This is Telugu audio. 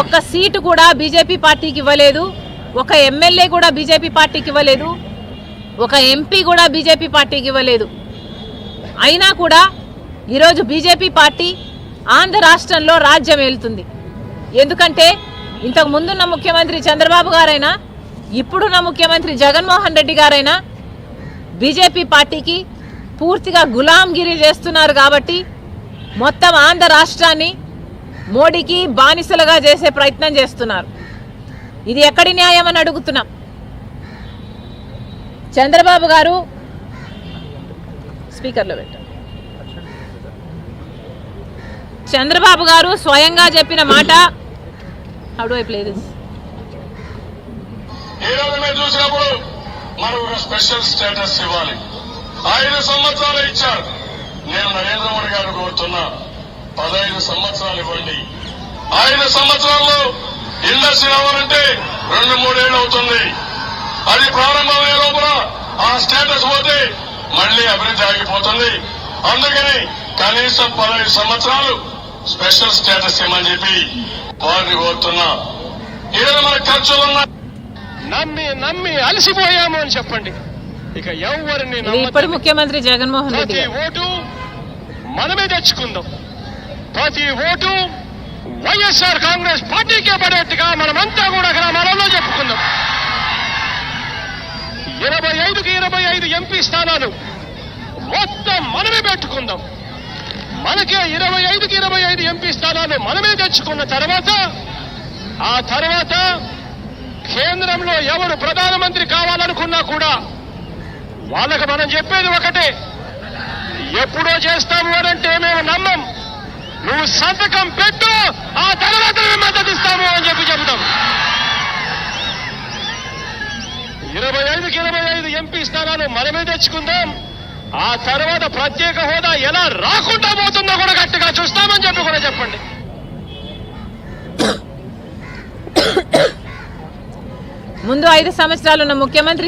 ఒక్క సీటు కూడా బీజేపీ పార్టీకి ఇవ్వలేదు. ఒక ఎమ్మెల్యే కూడా బీజేపీ పార్టీకి ఇవ్వలేదు. ఒక ఎంపీ కూడా బీజేపీ పార్టీకి ఇవ్వలేదు. అయినా కూడా ఈరోజు బీజేపీ పార్టీ ఆంధ్ర రాష్ట్రంలో రాజ్యం ఏలుతుంది. ఎందుకంటే ఇంతకు ముందున్న ముఖ్యమంత్రి చంద్రబాబు గారైనా ఇప్పుడున్న ముఖ్యమంత్రి జగన్మోహన్ రెడ్డి గారైనా బీజేపీ పార్టీకి పూర్తిగా గులాంగిరి చేస్తున్నారు కాబట్టి మొత్తం ఆంధ్ర రాష్ట్రాన్ని మోడీకి బానిసలుగా చేసే ప్రయత్నం చేస్తున్నారు. ఇది ఎక్కడి న్యాయం అని అడుగుతున్నాం. చంద్రబాబు గారు స్పీకర్లో పెట్టారు చంద్రబాబు గారు స్వయంగా చెప్పిన మాట how do I play this ఈ రోజు చూసినప్పుడు మనకు ఒక స్పెషల్ స్టేటస్ ఇవ్వాలి. ఐదు సంవత్సరాలు ఇచ్చారు. నేను నరేంద్ర మోడీ గారు కోరుతున్నా. పదహైదు సంవత్సరాలు ఇవ్వండి. ఐదు సంవత్సరాల్లో ఇండస్ట్రీ అవ్వాలంటే రెండు మూడేళ్ళు అవుతుంది. అది ప్రారంభమయ్యే లోపల ఆ స్టేటస్ పోతే మళ్ళీ అభివృద్ధి ఆగిపోతుంది. అందుకని కనీసం పదహైదు సంవత్సరాలు స్పెషల్ స్టేటస్ ఇవ్వమని చెప్పి వారిని కోరుతున్నా ఈరోజు మన ఖర్చులున్న నమ్మి నమ్మి అలసిపోయాము అని చెప్పండి. ఇక ఎవరిని నమ్మద్దు. ముఖ్యమంత్రి జగన్మోహన్ రెడ్డి ఓటు మనమే తెచ్చుకుందాం. ప్రతి ఓటు వైఎస్ఆర్ కాంగ్రెస్ పార్టీకే పడేట్టుగా మనమంతా కూడా గ్రామాలలో చెప్పుకుందాం. ఇరవై ఐదుకి ఇరవై ఐదు ఎంపీ స్థానాలు మొత్తం మనమే పెట్టుకుందాం. మనకే ఇరవై ఐదుకి ఇరవై ఐదు ఎంపీ స్థానాలు మనమే తెచ్చుకున్న తర్వాత ఆ తర్వాత కేంద్రంలో ఎవరు ప్రధానమంత్రి కావాలనుకున్నా కూడా వాళ్ళకి మనం చెప్పేది ఒకటే. ఎప్పుడో చేస్తాము అనంటే మేము నమ్మం. నువ్వు సంతకం పెట్టు ఆ తర్వాత మద్దతు ఇస్తాము అని చెప్పి చెబుతాం. ఇరవై ఐదుకి ఇరవై ఐదు ఎంపీ స్థానాలు మనమే తెచ్చుకుందాం. ఆ తర్వాత ప్రత్యేక హోదా ఎలా రాకుండా పోతుందో కూడా గట్టిగా చూస్తామని చెప్పి కూడా చెప్పండి. ముందు ఐదు సంవత్సరాలు ఉన్న ముఖ్యమంత్రి